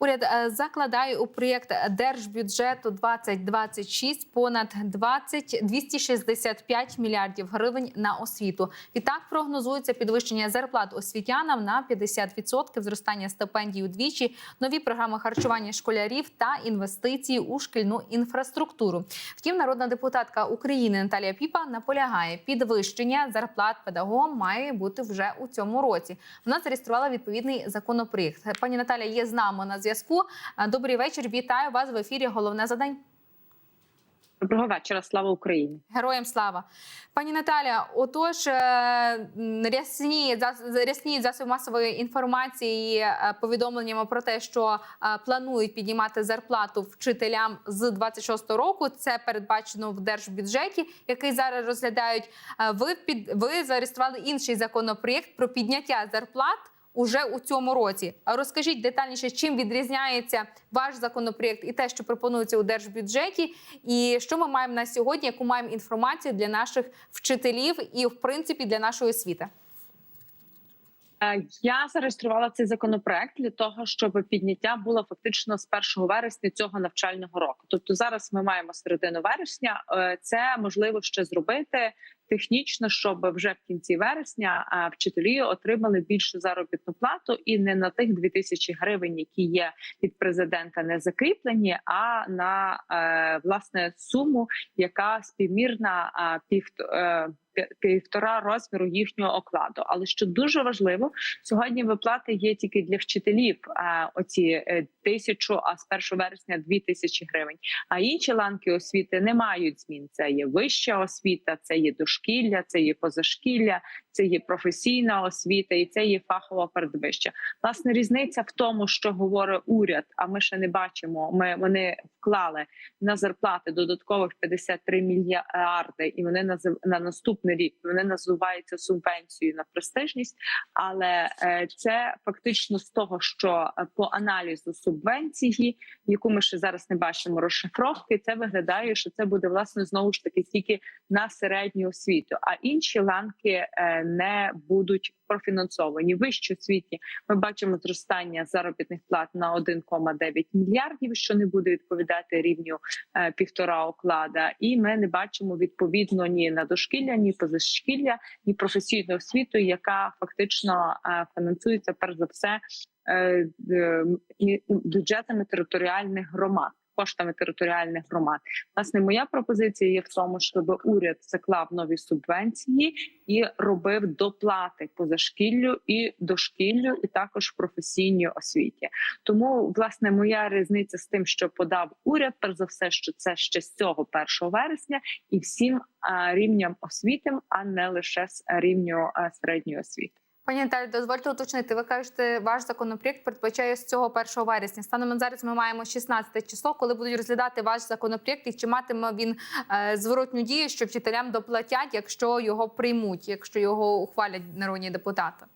Уряд е, закладає у проєкт держбюджету 2026 понад 20 265 мільярдів гривень на освіту. Відтак прогнозується підвищення зарплат освітянам на 50%, зростання стипендій удвічі, нові програми харчування школярів та інвестиції у шкільну інфраструктуру. Втім, народна депутатка України Наталія Піпа наполягає, підвищення зарплат педагогам має бути вже у цьому році. Вона зареєструвала відповідний законопроєкт. Пані Наталя є з нами на зв'язку. Е, Добрий вечір. Вітаю вас в ефірі. Головне за день. Доброго вечора, слава Україні. Героям слава, пані Наталя. Отож, е, рясні рясні засоби масової інформації е, повідомленнями про те, що планують піднімати зарплату вчителям з 26 року. Це передбачено в держбюджеті, який зараз розглядають. Ви під ви зареєстрували інший законопроєкт про підняття зарплат. Уже у цьому році. А розкажіть детальніше, чим відрізняється ваш законопроєкт і те, що пропонується у держбюджеті, і що ми маємо на сьогодні, яку маємо інформацію для наших вчителів і, в принципі, для нашої освіти. Е, Я зареєструвала цей законопроект для того, щоб підняття було фактично з 1 вересня цього навчального року. Тобто зараз ми маємо середину вересня. Е, Це можливо ще зробити технічно, щоб вже в кінці вересня вчителі отримали більшу заробітну плату і не на тих 2000 гривень, які є від президента, не закріплені, а на е, власне суму, яка співмірна пів. е, Півтора розміру їхнього окладу, але що дуже важливо, сьогодні виплати є тільки для вчителів. Оці е, тисячу, а з 1 вересня дві тисячі гривень. А інші ланки освіти не мають змін. Це є вища освіта, це є дошкілля, це є позашкілля, це є професійна освіта і це є фахова передвища. Власне, різниця в тому, що говорить уряд. А ми ще не бачимо. Ми вони вклали на зарплати додаткових 53 мільярди, і вони назив на наступний рік вони називаються субвенцією на престижність. Але е, це фактично з того, що е, по аналізу субвенції, яку ми ще зараз не бачимо розшифровки, це виглядає, що це буде власне знову ж таки тільки на середню освіту, а інші ланки е, не будуть профінансовані. В Вищій освіті ми бачимо зростання заробітних плат на 1,9 мільярдів, що не буде відповідати рівню е, півтора оклада. І ми не бачимо відповідно ні на дошкілля, ні позашкілля, ні професійну освіту, яка фактично е, фінансується перш за все бюджетами територіальних громад. Коштами територіальних громад, власне, моя пропозиція є в тому, щоб уряд заклав нові субвенції і робив доплати позашкіллю і дошкіллю, і також професійній освіті. Тому власне моя різниця з тим, що подав уряд, перш за все, що це ще з цього 1 вересня, і всім а, рівням освіти, а не лише з рівню а, середньої освіти. Пані Наталі, дозвольте уточнити. Ви кажете, ваш законопроєкт передбачає з цього 1 вересня. Станом зараз ми маємо 16 число, коли будуть розглядати ваш законопроєкт, і чи матиме він е, зворотню дію, що вчителям доплатять, якщо його приймуть, якщо його ухвалять народні депутати.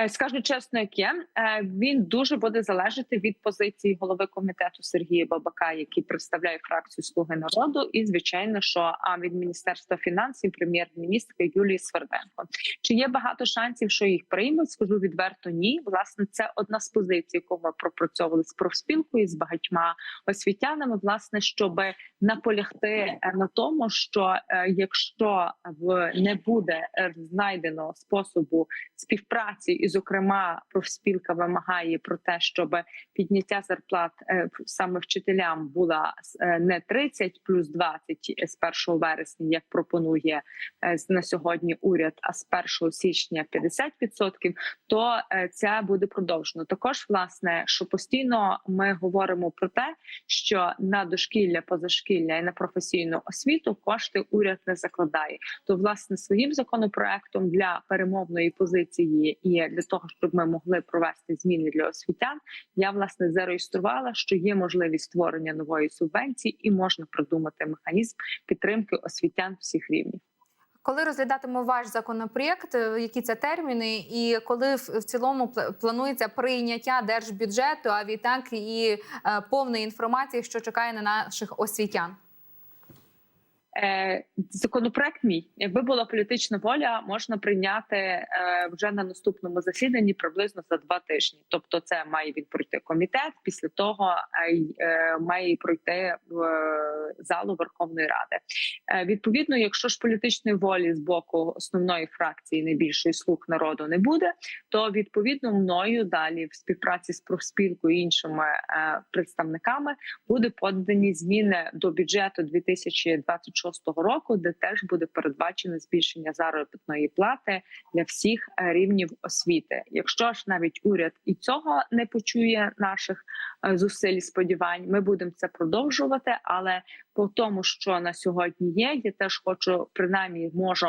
Е, Скажу чесно, як є Е, він дуже буде залежати від позиції голови комітету Сергія Бабака, який представляє фракцію Слуги народу, і звичайно, що від міністерства фінансів, прем'єр-міністра Юлії Сверденко. Чи є багато шансів, що їх приймуть? Скажу відверто, ні. Власне, це одна з позицій, яку ми пропрацьовували з профспілкою з багатьма освітянами. Власне, щоб наполягти е, на тому, що якщо в не буде знайдено способу співпраці, і, зокрема, профспілка вимагає про те, щоб підняття зарплат е, саме вчителям була е, не 30 плюс 20 з 1 вересня, як пропонує е, на сьогодні уряд, а з 1 січня 50%, то це буде продовжено. Також власне, що постійно ми говоримо про те, що на дошкілля, позашкілля і на професійну освіту кошти уряд не закладає. То власне своїм законопроектом для перемовної позиції і для того, щоб ми могли провести зміни для освітян, я власне зареєструвала, що є можливість створення нової субвенції, і можна придумати механізм підтримки освітян всіх рівнів. Коли розглядатиме ваш законопроєкт, е, які це терміни, і коли в цілому пл- планується прийняття держбюджету, а відтак і е, повної інформації, що чекає на наших освітян? Е, законопроект мій, якби була політична воля, можна прийняти е, вже на наступному засіданні приблизно за два тижні. Тобто, це має він пройти комітет. Після того е, має пройти в залу Верховної Ради. Відповідно, якщо ж політичної волі з боку основної фракції найбільшої слуг народу не буде, то відповідно мною далі в співпраці з профспілкою і іншими представниками буде подані зміни до бюджету 2026 року, де теж буде передбачено збільшення заробітної плати для всіх е, рівнів освіти. Якщо ж навіть уряд і цього не почує наших е, зусиль сподівань, ми будемо це продовжувати. Але по тому, що на сьогодні є, я теж хочу принаймні можу.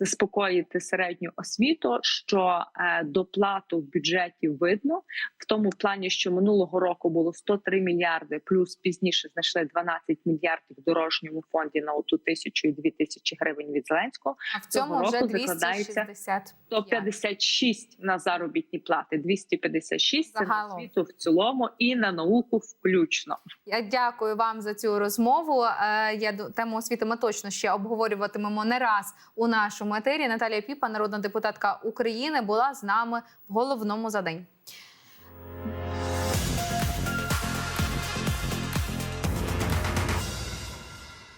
Заспокоїти середню освіту, що е, доплату в бюджеті видно в тому плані, що минулого року було 103 мільярди, плюс пізніше знайшли 12 мільярдів в дорожньому фонді на оту тисячу і дві тисячі гривень від Зеленського. А в цьому Цього вже року закладається 260. 156 на заробітні плати, 256 це на Загалом. освіту в цілому і на науку включно. Я дякую вам за цю розмову. Е, Я тему освіти ми точно ще обговорюватимемо не раз у нашому етері. Наталія Піпа, народна депутатка України, була з нами в головному за день.